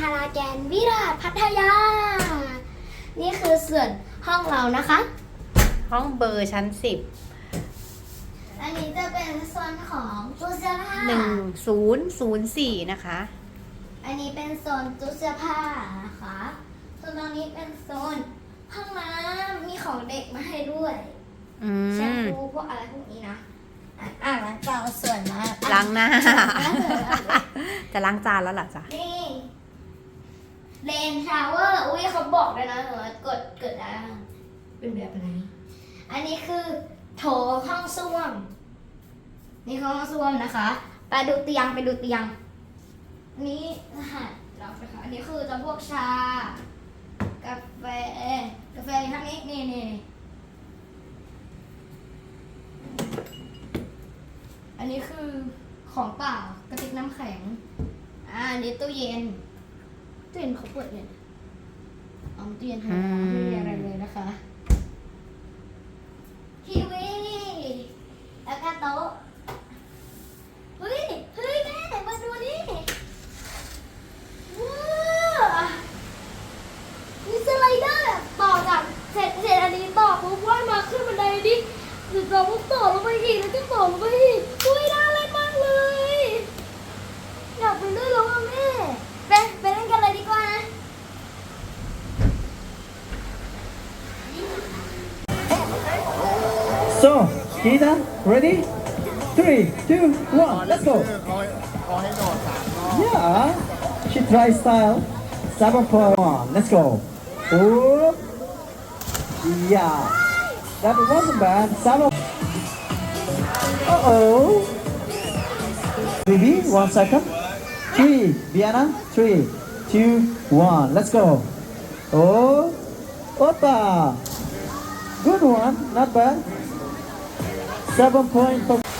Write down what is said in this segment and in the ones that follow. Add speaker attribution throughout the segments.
Speaker 1: ทาราแกนวิราชพัทยา นี่คือส่วนห้องเรานะคะ
Speaker 2: ห้องเบอร์ชั้นสิบ
Speaker 1: อันนี้จะเป็นส่วนของตู้เสื้อผ้า
Speaker 2: หนึ่งศูนย์ศูนย์สี่นะคะ
Speaker 1: อันนี้เป็นโซนตู้เสื้อผ้านะคะส่วนตรงนี้เป็นโซนห้องน้ำมีของเด็กมาให้ด้วย
Speaker 2: อื
Speaker 1: แชม
Speaker 2: ม
Speaker 1: พูพวกอะไรพวกนี้นะอะอ่างล้างจานสวยมาก
Speaker 2: ล้างหน้า
Speaker 1: ล้างหน้า
Speaker 2: จะล้างจานแล้วเหรอจ๊ะ
Speaker 1: นี่ เลนชาวเวอร์อุ้ยเขาบอกด้วยนะว่ากดเกิดได้เป็นแบบไหนอันนี้คือโถห้องส้วม นี่คือห้องส้วมนะคะ ไปดูเตียงไปดูเตียงอันนี้รหัสเราไปค่ะอันนี้คือจะพวกชา กาแฟกาแฟอยู่ทางนี้นี่นี่นี่อันนี้คือของเปล่ากระติกน้ำแข็ง อ่าอันนี้ตู้เย็น ตู้เย็นเขาเปิดเนี่ยเอาตู้เย็นทำไมไม่มีอะไรเลยนะคะทีวีแล้วก็โต๊ะเฮ้ยเฮ้ยแม่มาดูนี่ว้าวมีสไลเดอร์แบบต่อจากเสร็จเสร็จอันนี้ต่อปุ๊บว่ายมาขึ้นบันไดดิหรือต่อปุ๊บต่อลงไปอีกแล้วก็ต่อลงไปอีก
Speaker 3: So, Gita, ready? Three, two, one, let's go. Yeah, she try style. Saboteur on, let's go. Oh, Yeah, that wasn't bad. Saboteur. Uh oh. Baby, one second. Three, Vienna, three, two, one, let's go. Oh, Opa! Good one, not bad.
Speaker 1: 7.5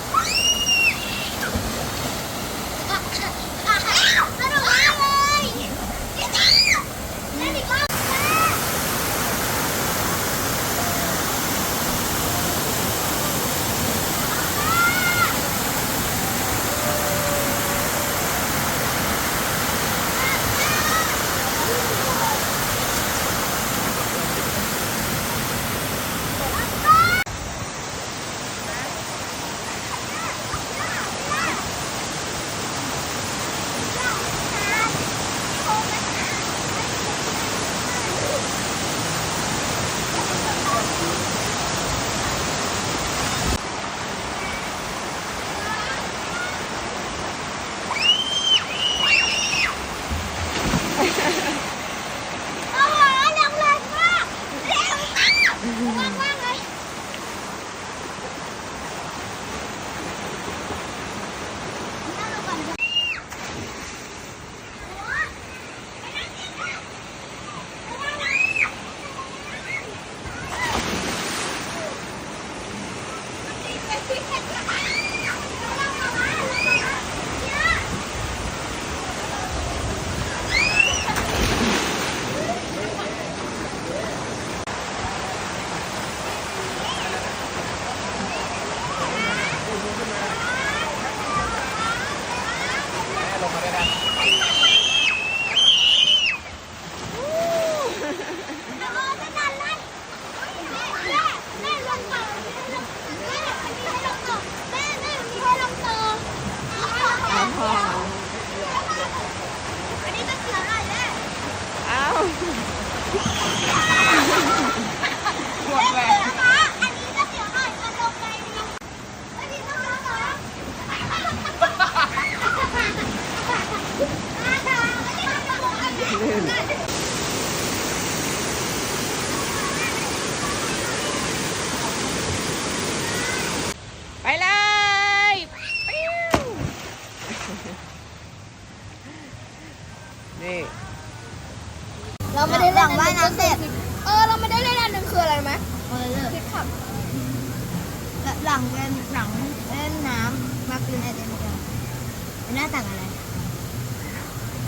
Speaker 1: าต่างอะไร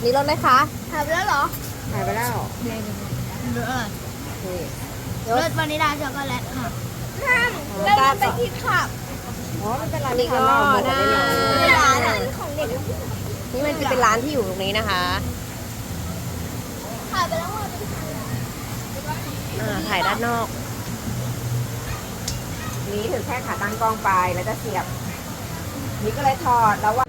Speaker 1: นี่ร
Speaker 2: ถไหมคะ
Speaker 1: หายไปแล้วเหรอ
Speaker 2: หายไปแล้ว
Speaker 1: เลิศ
Speaker 2: นี่รถ
Speaker 1: เลิวานิลาช็อกโกแลตค่ะแล้วเราไปที่ขับ
Speaker 2: อ๋อนเป็นร้านนี่ก็ได้
Speaker 1: ร้านของเด็ก
Speaker 2: นี่มันจะเป็นร้านที่อยู่ตรงนี้นะคะถ่ายไปแล้วว่าเป็นถ่ายด้านนอก นี้ถือแค่ขาตั้งกล้องไปแล้วจะเสียบ นี่ก็เลยถอดแล้วว่า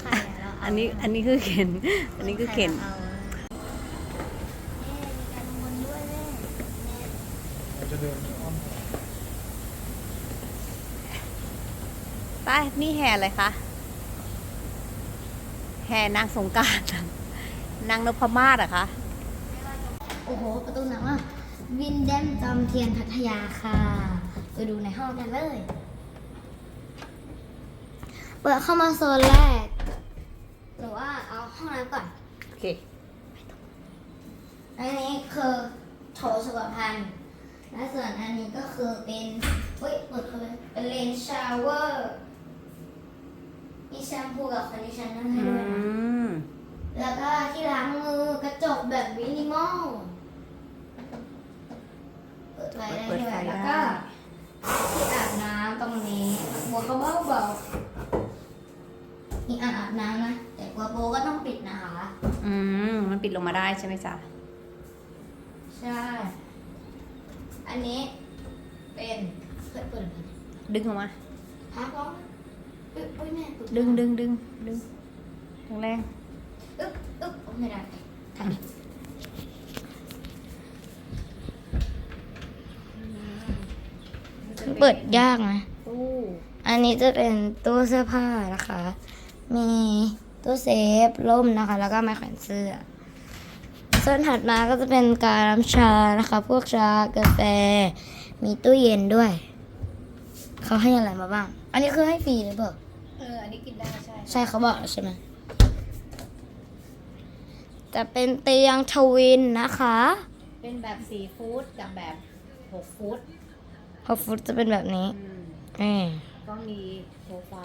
Speaker 1: ใครอะเรา
Speaker 2: อันนี้อันนี้คือเข็น อันนี้คือเข็น
Speaker 1: ใครราเอาเอ๊ะมีการวนด้วยแม่
Speaker 4: เราจะเดินอ้อม
Speaker 2: ไปนี่แห่อะไรคะ แห่นางสงกรารนางนพมาศเหรอะคะ
Speaker 1: โอ้โห ประตูหนังอะวินเดมจอมเทียนพัทยาค่ะ ไปดูในห้องกันเลย เปิดเข้ามาโซนแรก หรือว่าเอาห้องน้ำก่อน
Speaker 2: โอเค
Speaker 1: อันนี้คือโถสุขภัณฑ์ และส่วนอันนี้ก็คือเป็นเฮ้ยเปิดเข้าไปเป็นเลนชาวเวอร์มีแชมพูกับคอนดิชเนอร์ให้
Speaker 2: อื
Speaker 1: ด้วยนะ
Speaker 2: ม
Speaker 1: แล้วก็ที่ล้างมือกระจกแบบมินิมอล เปิดไฟได้
Speaker 2: เปิด
Speaker 1: ด้ว
Speaker 2: ไฟ
Speaker 1: ย
Speaker 2: ได้
Speaker 1: แล้วก็ที่อาบน้ำตรงนี้บัวเขาเบาเบาๆนี่อ่างอาบน้ำนะ แต่กลัวโบก็ต้องปิดนะคะ
Speaker 2: อืมมันปิดลงมาได้ใช่ไหมจ๊ะ
Speaker 1: ใช่ อันนี้เป็นเปิดเปิดเปิด
Speaker 2: ดึงออกมา
Speaker 1: พักร้องอึ๊บอุ้ยแม่ปิ
Speaker 2: ดึงดึงดึงดึงแรง
Speaker 1: อึ๊บอึ๊บโอ้ไม่ได้ถ่ายดิเปิดยากนะ
Speaker 2: ๆตู้
Speaker 1: อันนี้จะเป็นตู้เสื้อผ้านะคะ มี ตู้เซฟร่มนะคะ แล้วก็ไม้แขวนเสื้อส่วนถัดมาก็จะเป็นการน้ำชานะคะ พวกชากาแฟ มีตู้เย็นด้วย เขาให้อะไรมาบ้าง อันนี้คือให้ฟรีหรือเปล่า
Speaker 2: เอออันนี้กินได้ใช่
Speaker 1: ใช่เขาบอกใช่ไหมจะเป็นเตียงทวินนะคะ
Speaker 2: เป็นแบบสี่ฟุตกับแบบหกฟุต
Speaker 1: พอฟุตจะเป็นแบบนี้
Speaker 2: อืม
Speaker 1: นี่
Speaker 2: ก็มีโซฟา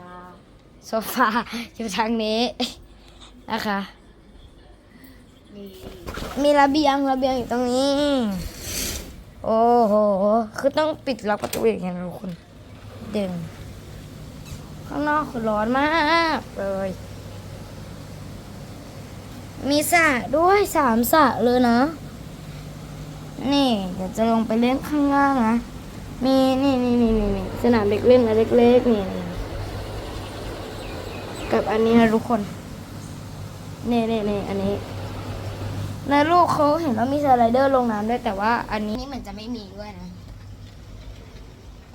Speaker 1: โซฟาอยู่ทางนี้นะคะ
Speaker 2: มี
Speaker 1: มีระเบียงระเบียงอยู่ตรงนี้ โอ้โห คือต้องปิดล็อกประตูอย่างเงี้ยนะทุกคนดึง ข้างนอกคือร้อนมากเลย มีสระด้วยสามสระเลยนะ นี่เดี๋ยวจะลงไปเล่นข้างล่างนะ มีนี่นี่นี่นี่นี่สนามเด็กเล่นนะเล็กๆนี่นี่ กับอันนี้นะทุกคนนี่นี่นี่อันนี้ ในรูปเขาเห็นว่ามีสไลเดอร์ลงน้ำด้วยแต่ว่า อันนี้นี่เหมือนจะไม่มีด้วยนะ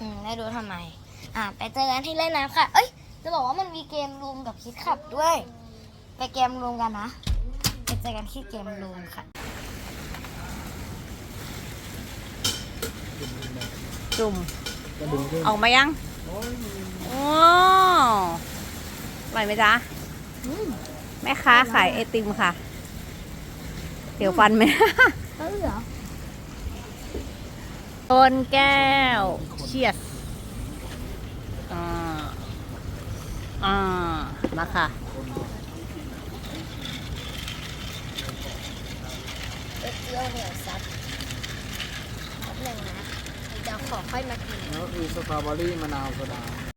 Speaker 1: อืมได้รู้ทำไม อ่าไปเจอกันที่เล่นน้ำค่ะ เอ้ย จะบอกว่ามันมีเกมรูมกับคิดขับด้วย ไปเกมรูมกันนะ ไปเจอกันที่เกมรูมค่ะ
Speaker 2: จุ่ม
Speaker 4: ก็ดึงขึ้น
Speaker 2: ออกมายัง
Speaker 4: โอ้ย
Speaker 2: โอ้อร่อยไหมจ๊ะแม่ค้าขายไอติมค่ะ เดี๋ยวฟันไหม
Speaker 1: เออเหรอ
Speaker 2: ต้นแก้วเชียสอ่าอ่ามาค่ะ
Speaker 1: เอเจียวเหนียวซับแป๊บหนึ่งนะเดี๋ยวขอค่อยมากิน
Speaker 4: แล้วคือสตรอเบอรี่มะนาวโซดา